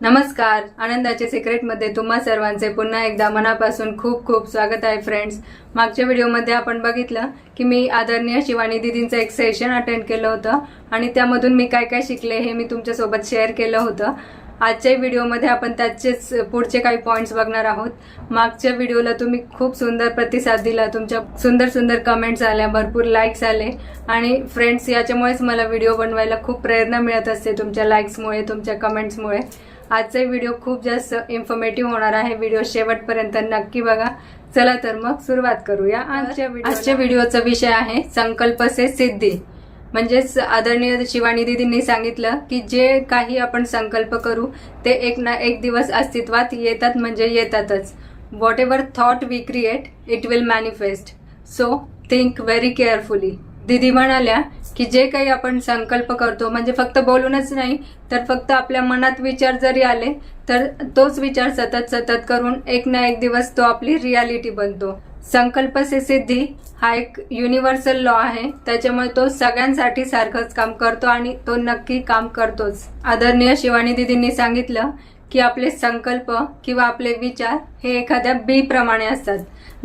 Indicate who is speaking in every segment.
Speaker 1: नमस्कार. आनंदाचे सिक्रेटमध्ये तुम्हा सर्वांचे पुन्हा एकदा मनापासून खूप खूप स्वागत आहे फ्रेंड्स मागच्या व्हिडिओमध्ये आपण बघितलं की मी आदरणीय शिवानी दिदींचं एक सेशन अटेंड केलं होतं आणि त्यामधून मी काय काय शिकले हे मी तुमच्यासोबत शेअर केलं होतं. आजच्या व्हिडिओमध्ये आपण त्याचेच पुढचे काही पॉईंट्स बघणार आहोत. मागच्या व्हिडिओला तुम्ही खूप सुंदर प्रतिसाद दिला. तुमच्या सुंदर सुंदर कमेंट्स आल्या भरपूर लाईक्स आले. आणि फ्रेंड्स याच्यामुळेच मला व्हिडिओ बनवायला खूप प्रेरणा मिळत असते तुमच्या लाईक्समुळे तुमच्या कमेंट्समुळे आजचा व्हिडिओ खूप जास्त इन्फॉर्मेटिव्ह होणार आहे. व्हिडिओ शेवटपर्यंत नक्की बघा. चला तर मग सुरुवात करूया. आजच्या आजच्या व्हिडिओचा विषय आहे संकल्प से सिद्धी. म्हणजेच आदरणीय शिवानी दिदींनी सांगितलं की जे काही आपण संकल्प करू ते एक ना एक दिवस अस्तित्वात येतात म्हणजे येतातच. Whatever thought we create it will manifest so think very carefully दिदी म्हणाल्या की जे काही आपण संकल्प करतो म्हणजे फक्त बोलूनच नाही तर फक्त आपल्या मनात विचार जरी आले तर तोच विचार सतत सतत करून एक ना एक दिवस तो आपली रियालिटी बनतो. संकल्प से सिद्धी हा एक युनिव्हर्सल लॉ आहे. त्याच्यामुळे तो सगळ्यांसाठी सारखंच काम करतो आणि तो नक्की काम करतोच. आदरणीय शिवानी दिदींनी सांगितलं की आपले संकल्प किंवा आपले विचार हे एखाद्या बी प्रमाणे असतात.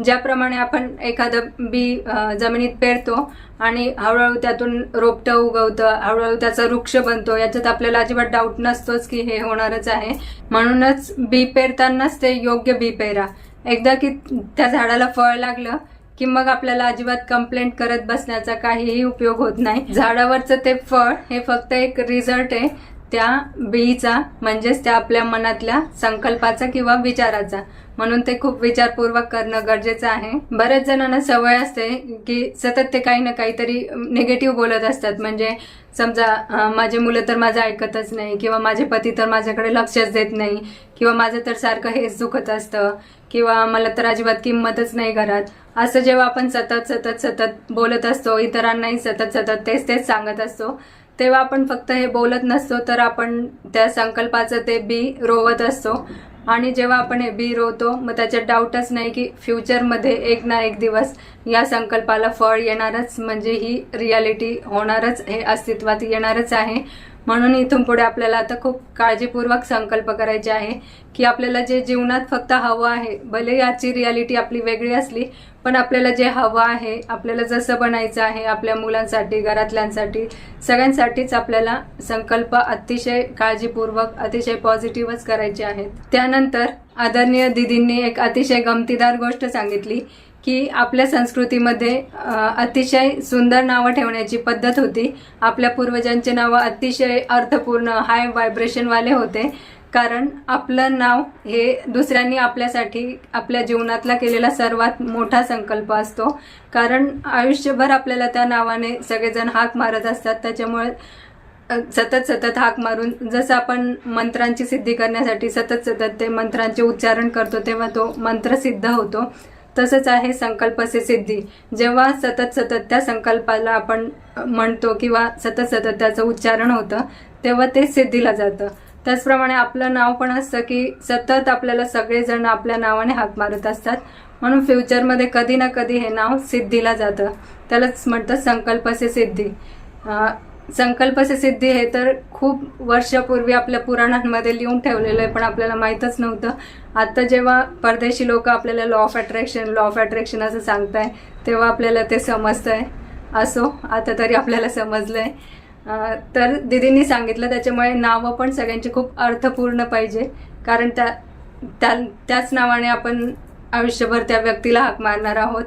Speaker 1: ज्याप्रमाणे आपण एखादं बी जमिनीत पेरतो आणि हळूहळू त्यातून रोपटं उगवतं हळूहळू त्याचा वृक्ष बनतो याच्यात आपल्याला अजिबात डाऊट नसतोच की हे होणारच आहे. म्हणूनच बी पेरतानाच ते योग्य बी पेरा. एकदा की त्या झाडाला फळ लागलं की मग आपल्याला अजिबात कंप्लेंट करत बसण्याचा काहीही उपयोग होत नाही. झाडावरचं ते फळ हे फक्त एक रिझल्ट आहे. त्या बीचा म्हणजेच त्या आपल्या मनातल्या संकल्पाचा किंवा विचाराचा. म्हणून ते खूप विचारपूर्वक करणं गरजेचं आहे. बऱ्याच जणांना सवय असते की सतत ते काही ना काहीतरी निगेटिव्ह बोलत असतात. म्हणजे समजा माझे मुलं तर माझं ऐकतच नाही किंवा माझे पती तर माझ्याकडे लक्षच देत नाही किंवा माझं तर सारखं हेच दुखत असतं किंवा मला तर अजिबात किंमतच नाही घरात. असं जेव्हा आपण सतत सतत सतत बोलत असतो इतरांनाही सतत सतत तेच तेच सांगत असतो तेव्हा आपण फक्त हे बोलत नसतो तर आपण त्या संकल्पाचं ते बी रोवत असतो. आणि जेव्हा आपण हे बी रोवतो मग त्याच्यात डाऊटच नाही की फ्युचरमध्ये एक ना एक दिवस या संकल्पाला फळ येणारच म्हणजे ही रियालिटी होणारच हे अस्तित्वात येणारच आहे. म्हणून इथून पुढे आपल्याला आता खूप काळजीपूर्वक संकल्प करायचे आहे की आपल्याला जे जीवनात फक्त हवं आहे भले याची रियालिटी आपली वेगळी असली पण आपल्याला जे हवं आहे आपल्याला जसं बनायचं आहे आपल्या मुलांसाठी घरातल्यांसाठी सगळ्यांसाठीच आपल्याला संकल्प अतिशय काळजीपूर्वक अतिशय पॉझिटिव्हच करायचे आहेत. त्यानंतर आदरणीय दिदींनी एक अतिशय गमतीदार गोष्ट सांगितली की आपल्या संस्कृतीमध्ये अतिशय सुंदर नावं ठेवण्याची पद्धत होती. आपल्या पूर्वजांचे नावं अतिशय अर्थपूर्ण हाय व्हायब्रेशनवाले होते. कारण आपलं नाव हे दुसऱ्यांनी आपल्यासाठी आपल्या जीवनातला केलेला सर्वात मोठा संकल्प असतो. कारण आयुष्यभर आपल्याला त्या नावाने सगळेजण हाक मारत असतात. त्याच्यामुळे सतत सतत हाक मारून जसं आपण मंत्रांची सिद्धी करण्यासाठी सतत सतत ते मंत्रांचे उच्चारण करतो तेव्हा तो मंत्र सिद्ध होतो. तसंच आहे संकल्पसे सिद्धी. जेव्हा सतत सतत त्या संकल्पाला आपण म्हणतो किंवा सतत सतत त्याचं उच्चारण होतं तेव्हा ते सिद्धीला जातं. त्याचप्रमाणे आपलं नाव पण असतं की सतत आपल्याला सगळेजण आपल्या नावाने हाक मारत असतात. म्हणून फ्युचरमध्ये कधी ना कधी हे नाव सिद्धीला जातं. त्यालाच म्हणतं संकल्पसे सिद्धी. संकल्प सिद्धी हे तर खूप वर्षापूर्वी आपल्या पुराणांमध्ये लिहून ठेवलेलं आहे पण आपल्याला माहीतच नव्हतं. आता जेव्हा परदेशी लोक आपल्याला law of attraction law of attraction असं सांगताय तेव्हा आपल्याला ते समजतंय. असो आता तरी आपल्याला समजलं आहे तर दिदींनी सांगितलं त्याच्यामुळे नावं पण सगळ्यांची खूप अर्थपूर्ण पाहिजे. कारण त्या त्या त्याच नावाने आपण आयुष्यभर त्या व्यक्तीला हाक मारणार आहोत.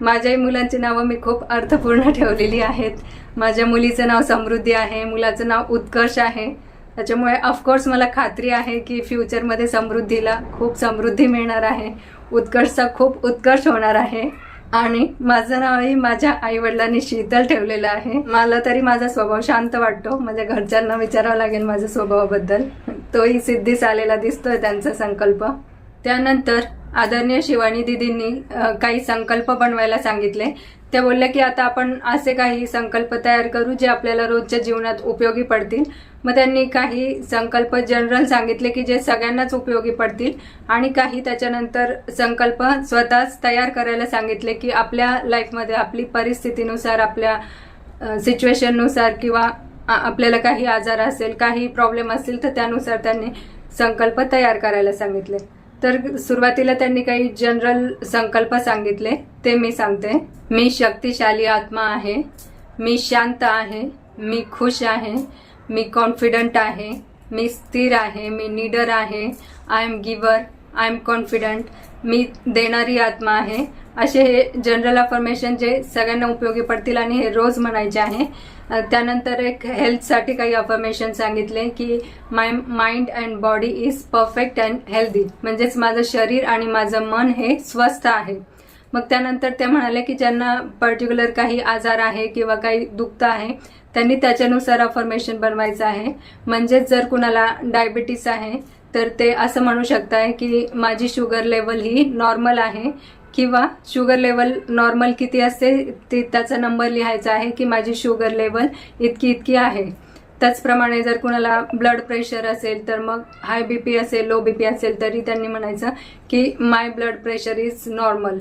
Speaker 1: माझ्याही मुलांची नावं मी खूप अर्थपूर्ण ठेवलेली आहेत. माझ्या मुलीचं नाव समृद्धी आहे मुलाचं नाव उत्कर्ष आहे. त्याच्यामुळे ऑफकोर्स मला खात्री आहे की फ्युचरमध्ये समृद्धीला खूप समृद्धी मिळणार आहे. उत्कर्षचा खूप उत्कर्ष होणार आहे. आणि माझं नावही माझ्या आईवडिलांनी शीतल ठेवलेलं आहे. मला तरी माझा स्वभाव शांत वाटतो. माझ्या घरच्यांना विचारावं लागेल माझ्या स्वभावाबद्दल. तोही सिद्धीस आलेला दिसतोय त्यांचा संकल्प. त्यानंतर आदरणीय शिवानी दिदींनी काही संकल्प बनवायला सांगितले. त्या बोलल्या की आता आपण असे काही संकल्प तयार करू जे आपल्याला रोजच्या जीवनात उपयोगी पडतील. मग त्यांनी काही संकल्प जनरल सांगितले की जे सगळ्यांनाच उपयोगी पडतील. आणि काही त्याच्यानंतर संकल्प स्वतःच तयार करायला सांगितले की आपल्या लाईफमध्ये आपली परिस्थितीनुसार आपल्या सिच्युएशननुसार किंवा आपल्याला काही आजार असेल काही प्रॉब्लेम असतील तर त्यानुसार त्यांनी संकल्प तयार करायला सांगितले. तर सुरुवातीला त्यांनी काही जनरल संकल्प सांगितले. ते मी सांगते. मी शक्तिशाली आत्मा आहे. मी शांत आहे. मी खुश आहे. मी कॉन्फिडंट आहे. मी स्थिर आहे. मी निडर आहे. I am giver I am confident मी देणारी आत्मा आहे. असे हे जनरल अफर्मेशन जे सगळ्यांना उपयोगी पडतील आणि हे रोज म्हणायचे आहे. त्यानंतर एक हेल्थसाठी काही अफर्मेशन सांगितले की my mind and body is perfect and healthy म्हणजेच माझं शरीर आणि माझं मन हे स्वस्थ आहे. मग त्यानंतर ते म्हणाले की ज्यांना पर्टिक्युलर काही आजार आहे किंवा काही दुखत आहे त्यांनी त्याच्यानुसार अफर्मेशन बनवायचं आहे. म्हणजेच जर कुणाला डायबिटीस आहे तर ते असं म्हणू शकताय की माझी शुगर लेवल ही नॉर्मल आहे किंवा शुगर लेवल नॉर्मल किती असते ते त्याचा नंबर लिहायचा आहे की माझी शुगर लेवल इतकी इतकी आहे. त्याचप्रमाणे जर कुणाला ब्लड प्रेशर असेल तर मग हाय बी पी असेल लो बी पी असेल तरी त्यांनी म्हणायचं की my blood pressure is normal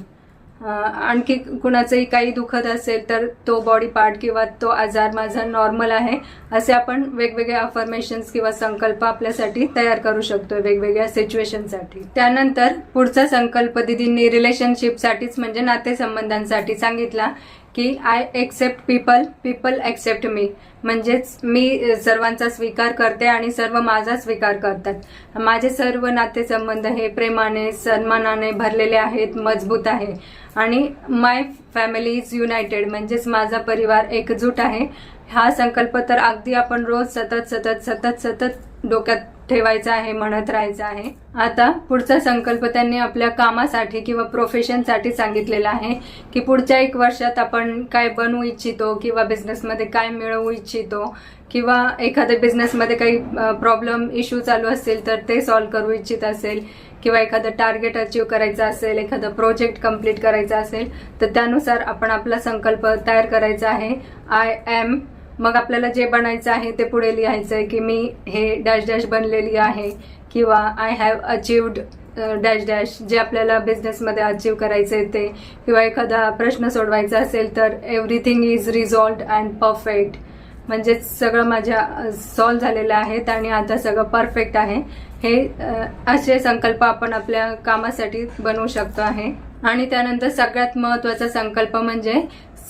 Speaker 1: आणखी कुणाचंही काही दुखत असेल तर तो बॉडी पार्ट किंवा तो आजार माझा नॉर्मल आहे असे आपण वेगवेगळे अफर्मेशन्स किंवा संकल्प आपल्यासाठी तयार करू शकतो वेगवेगळ्या सिच्युएशनसाठी त्यानंतर पुढचा संकल्प दिदींनी रिलेशनशिपसाठीच म्हणजे नातेसंबंधांसाठी सांगितला की I accept people people accept me म्हणजेच मी सर्वांचा स्वीकार करते आणि सर्व माझा स्वीकार करतात. माझे सर्व नातेसंबंध हे प्रेमाने सन्मानाने भरलेले आहेत मजबूत आहे. आणि माय फॅमिली इज युनायटेड म्हणजेच माझा परिवार एकजूट आहे. हा संकल्प तर अगदी आपण रोज सतत सतत सतत सतत डोक्यात ठेवायचं आहे म्हणत राहायचं आहे. आता पुढचा संकल्प त्यांनी आपल्या कामासाठी किंवा प्रोफेशनसाठी सांगितलेला आहे की पुढच्या एक वर्षात आपण काय बनवू इच्छितो किंवा बिझनेसमध्ये काय मिळवू इच्छितो किंवा एखाद्या बिझनेसमध्ये काही प्रॉब्लेम इश्यू चालू असतील तर ते सॉल्व्ह करू इच्छित असेल किंवा एखादं टार्गेट अचीव करायचं असेल एखादं प्रोजेक्ट कंप्लीट करायचा असेल तर त्यानुसार आपण आपला संकल्प तयार करायचा आहे. आय एम मग आपल्याला जे बनायचं आहे ते पुढे लिहायचं आहे की मी हे डॅश डॅश बनलेली आहे किंवा I have achieved dash dash जे आपल्याला बिझनेसमध्ये अचीव करायचं आहे ते. किंवा एखादा प्रश्न सोडवायचा असेल तर everything is resolved and perfect म्हणजेच सगळं माझ्या सॉल्व झालेलं आहेत आणि आता सगळं परफेक्ट आहे. हे असे संकल्प आपण आपल्या कामासाठी बनवू शकतो आहे. आणि त्यानंतर सगळ्यात महत्त्वाचा संकल्प म्हणजे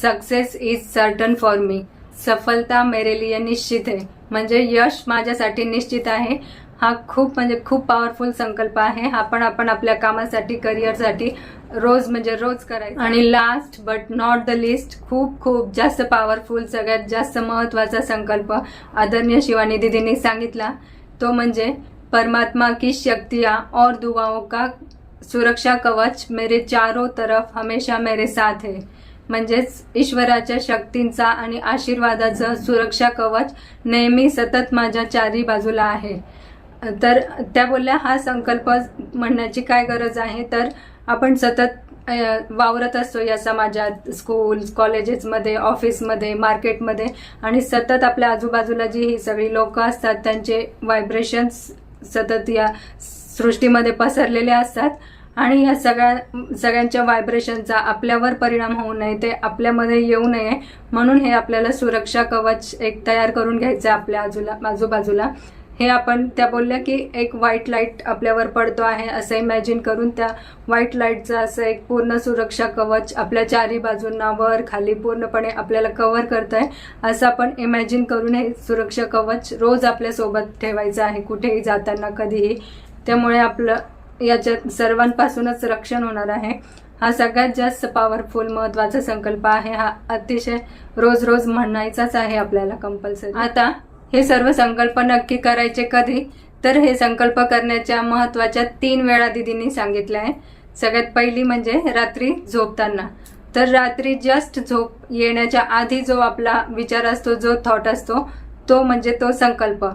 Speaker 1: success is certain for me सफलता मेरे लिए निश्चित आहे म्हणजे यश माझ्यासाठी निश्चित आहे. हा खूप म्हणजे खूप पॉवरफुल संकल्प आहे. हा पण आपण आपल्या कामासाठी करिअरसाठी रोज म्हणजे रोज करायचं आणि last but not the least खूप खूप जास्त पॉवरफुल सगळ्यात जास्त महत्त्वाचा संकल्प आदरणीय शिवानी दीदींनी सांगितला. तो म्हणजे परमात्मा की शक्तियाँ और दुआओं का सुरक्षा कवच मेरे चारों तरफ हमेशा मेरे साथ है. म्हणजेच ईश्वराच्या शक्तींचा आणि आशीर्वादाचं सुरक्षा कवच नेहमी सतत माझ्या चारी बाजूला आहे. तर त्या बोलल्या हा संकल्प म्हणण्याची काय गरज आहे? तर आपण सतत वावरत असतो या समाजात स्कूल कॉलेजेसमध्ये ऑफिसमध्ये मार्केटमध्ये आणि सतत आपल्या आजूबाजूला जी ही सगळी लोक असतात त्यांचे व्हायब्रेशन्स सतत या सृष्टीमध्ये पसरलेले असतात. आणि या सगळ्या सगळ्यांच्या व्हायब्रेशनचा आपल्यावर परिणाम होऊ नये ते आपल्यामध्ये येऊ नये. म्हणून हे आपल्याला सुरक्षा कवच एक तयार करून घ्यायचं आहे आपल्या आजूला आजूबाजूला. हे आपण त्या बोलल्या की एक व्हाईट लाइट आपल्यावर पडतो आहे असं इमॅजिन करून त्या व्हाईट लाईटचं असं एक पूर्ण सुरक्षा कवच आपल्या चारी बाजूंना वर खाली पूर्णपणे आपल्याला कव्हर करत आहे असं आपण इमॅजिन करून हे सुरक्षा कवच रोज आपल्यासोबत ठेवायचं आहे कुठेही जाताना कधीही. त्यामुळे आपलं याच्यात सर्वांपासूनच रक्षण होणार आहे. हा सगळ्यात जास्त पॉवरफुल महत्त्वाचा संकल्प आहे. हा अतिशय रोज रोज म्हणायचाच आहे आपल्याला कंपल्सरी आता हे सर्व संकल्प नक्की करायचे कधी? तर हे संकल्प करण्याच्या महत्त्वाच्या तीन वेळा दिदींनी सांगितल्या आहे सगळ्यात पहिली म्हणजे रात्री झोपताना. तर रात्री जस्ट झोप येण्याच्या आधी जो आपला विचार असतो जो थॉट असतो तो म्हणजे तो संकल्प.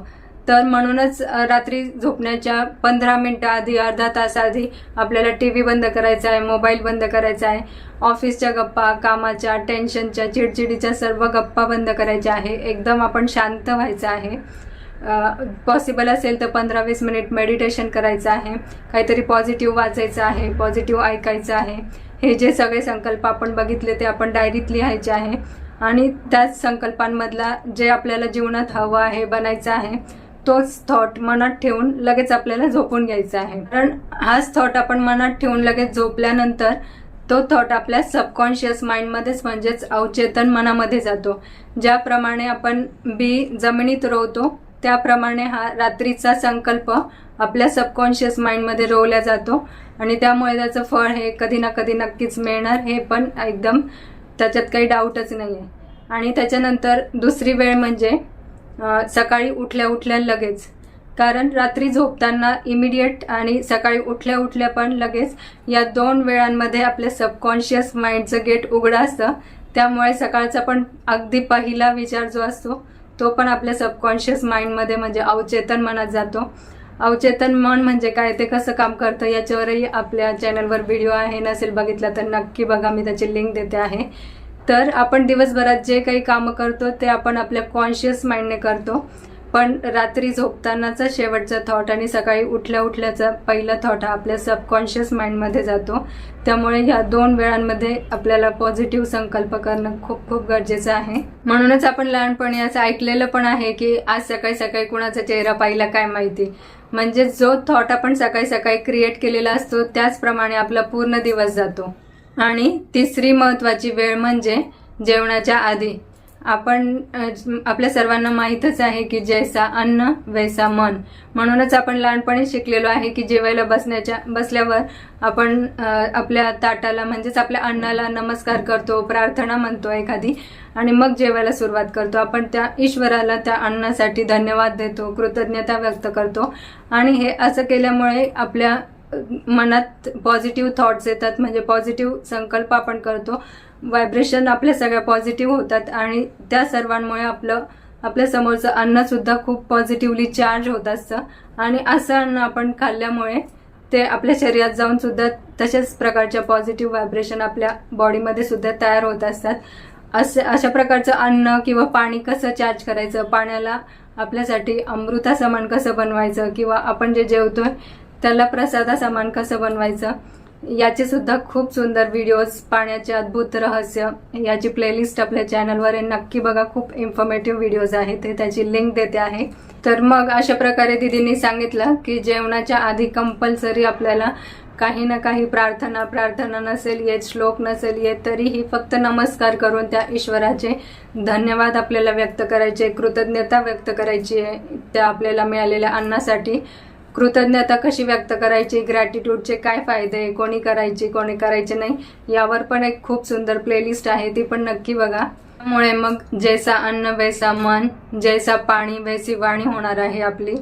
Speaker 1: तर म्हणूनच रात्री झोपण्याच्या पंधरा मिनटं आधी अर्धा तास आधी आपल्याला टी व्ही बंद करायचा आहे मोबाईल बंद करायचा आहे ऑफिसच्या गप्पा कामाच्या टेन्शनच्या चिडचिडीच्या सर्व गप्पा बंद करायच्या आहे. एकदम आपण शांत व्हायचं आहे. पॉसिबल असेल तर पंधरा वीस मिनिट मेडिटेशन करायचं आहे. काहीतरी पॉझिटिव्ह वाचायचं आहे पॉझिटिव्ह ऐकायचं आहे. हे जे सगळे संकल्प आपण बघितले ते आपण डायरीत लिहायचे आहे. आणि त्याच संकल्पांमधला जे आपल्याला जीवनात हवं आहे बनायचं आहे तोच थॉट मनात ठेवून लगेच आपल्याला झोपून घ्यायचा आहे. कारण हाच थॉट आपण मनात ठेवून लगेच झोपल्यानंतर तो थॉट आपल्या सबकॉन्शियस माइंडमध्येच म्हणजेच अवचेतन मनामध्ये जातो. ज्याप्रमाणे आपण बी जमिनीत रोवतो त्याप्रमाणे हा रात्रीचा संकल्प आपल्या सबकॉन्शियस माइंडमध्ये रोवला जातो. आणि त्यामुळे त्याचं फळ हे कधी ना कधी नक्कीच मिळणार हे पण एकदम त्याच्यात काही डाऊटच नाही आहे आणि त्याच्यानंतर दुसरी वेळ म्हणजे सकाळी उठल्या उठल्या लगेच. कारण रात्री झोपताना इमिडिएट आणि सकाळी उठल्या उठल्या पण लगेच या दोन वेळांमध्ये आपल्या सबकॉन्शियस माइंडचं गेट उघडं असतं. त्यामुळे सकाळचा पण अगदी पहिला विचार जो असतो तो पण आपल्या सबकॉन्शियस माइंडमध्ये म्हणजे अवचेतन मनात जातो. अवचेतन मन म्हणजे काय? ते कसं काम करतं? याच्यावरही आपल्या चॅनलवर व्हिडिओ आहे. नसेल बघितला तर नक्की बघा. मी त्याची लिंक देते आहे. तर आपण दिवसभरात जे काही कामं करतो ते आपण आपल्या कॉन्शियस माइंडने करतो. पण रात्री झोपतानाचा शेवटचा थॉट आणि सकाळी उठल्या उठल्याचा पहिला थॉट हा आपल्या सबकॉन्शियस माइंडमध्ये जातो. त्यामुळे ह्या दोन वेळांमध्ये आपल्याला पॉझिटिव्ह संकल्प करणं खूप खूप गरजेचं आहे. म्हणूनच आपण लहानपणी असं ऐकलेलं पण आहे की आज सकाळी सकाळी कुणाचा चेहरा पाहिला काय माहिती? म्हणजे जो थॉट आपण सकाळी सकाळी क्रिएट केलेला असतो त्याचप्रमाणे आपला पूर्ण दिवस जातो. आणि तिसरी महत्त्वाची वेळ म्हणजे जेवणाच्या आधी. आपण आपल्या सर्वांना माहीतच आहे की जैसा अन्न वैसा मन. म्हणूनच आपण लहानपणी शिकलेलो आहे की जेवायला बसण्याच्या बसल्यावर आपण आपल्या ताटाला म्हणजेच आपल्या अन्नाला नमस्कार करतो प्रार्थना म्हणतो एखादी आणि मग जेवायला सुरुवात करतो. आपण त्या ईश्वराला त्या अन्नासाठी धन्यवाद देतो कृतज्ञता व्यक्त करतो. आणि हे असं केल्यामुळे आपल्या मनात पॉझिटिव्ह थॉट्स येतात. म्हणजे पॉझिटिव्ह संकल्प आपण करतो. व्हायब्रेशन आपल्या सगळ्या पॉझिटिव्ह होतात. आणि त्या सर्वांमुळे आपलं आपल्या समोरचं अन्नसुद्धा खूप पॉझिटिव्हली चार्ज होत असतं. आणि असं अन्न आपण खाल्ल्यामुळे ते आपल्या शरीरात जाऊन सुद्धा तशाच प्रकारच्या पॉझिटिव्ह व्हायब्रेशन आपल्या बॉडीमध्ये सुद्धा तयार होत असतात. असे अशा प्रकारचं अन्न किंवा पाणी कसं चार्ज करायचं? पाण्याला आपल्यासाठी अमृतासमान कसं बनवायचं? किंवा आपण जे जेवतोय त्याला प्रसादा सामान कसं बनवायचं? याचे सुद्धा खूप सुंदर व्हिडिओज पाण्याचे अद्भुत रहस्य याची प्लेलिस्ट आपल्या चॅनलवर आहे. नक्की बघा खूप इन्फॉर्मेटिव्ह व्हिडिओज आहेत ते त्याची लिंक देते आहे. तर मग अशा प्रकारे दिदींनी सांगितलं की जेवणाच्या आधी कंपल्सरी आपल्याला काही ना काही प्रार्थना प्रार्थना नसेल येत श्लोक नसेल येत तरीही फक्त नमस्कार करून त्या ईश्वराचे धन्यवाद आपल्याला व्यक्त करायचे कृतज्ञता व्यक्त करायची आहे. त्या आपल्याला मिळालेल्या अन्नासाठी कृतज्ञता कशी व्यक्त करायची? ग्रॅटिट्यूडचे काय फायदे? कोणी करायची कोणी करायचे नाही? यावर पण एक खूप सुंदर प्लेलिस्ट आहे ती पण नक्की बघा. त्यामुळे मग जैसा अन्न वैसा मन जैसा पाणी वैसी वाणी होणार आहे आपली.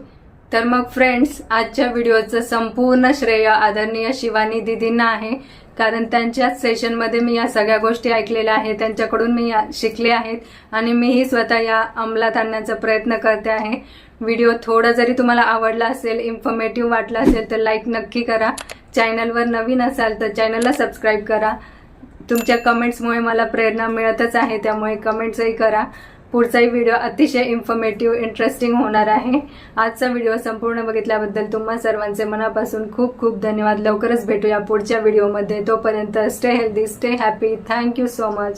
Speaker 1: तर मग फ्रेंड्स आजच्या व्हिडिओचं संपूर्ण श्रेय आदरणीय शिवानी दिदींना आहे. कारण त्यांच्याच सेशनमध्ये मी या सगळ्या गोष्टी ऐकलेल्या आहेत. त्यांच्याकडून मी या शिकले आहेत. आणि मीही स्वतः या अंमलात आणण्याचा प्रयत्न करते आहे. व्हिडिओ थोडा जरी तुम्हाला आवडला असेल इन्फॉर्मेटिव्ह वाटला असेल तर लाईक नक्की करा. चॅनलवर नवीन असाल तर चॅनलला सबस्क्राईब करा. तुमच्या कमेंट्समुळे मला प्रेरणा मिळतच आहे त्यामुळे कमेंट्सही करा. पुढचाही व्हिडिओ अतिशय इन्फॉर्मेटिव्ह इंटरेस्टिंग होणार आहे. आजचा व्हिडिओ संपूर्ण बघितल्याबद्दल तुम्हा सर्वांचे मनापासून खूप खूप धन्यवाद. लवकरच भेटूया पुढच्या व्हिडिओमध्ये तोपर्यंत stay healthy stay happy thank you so much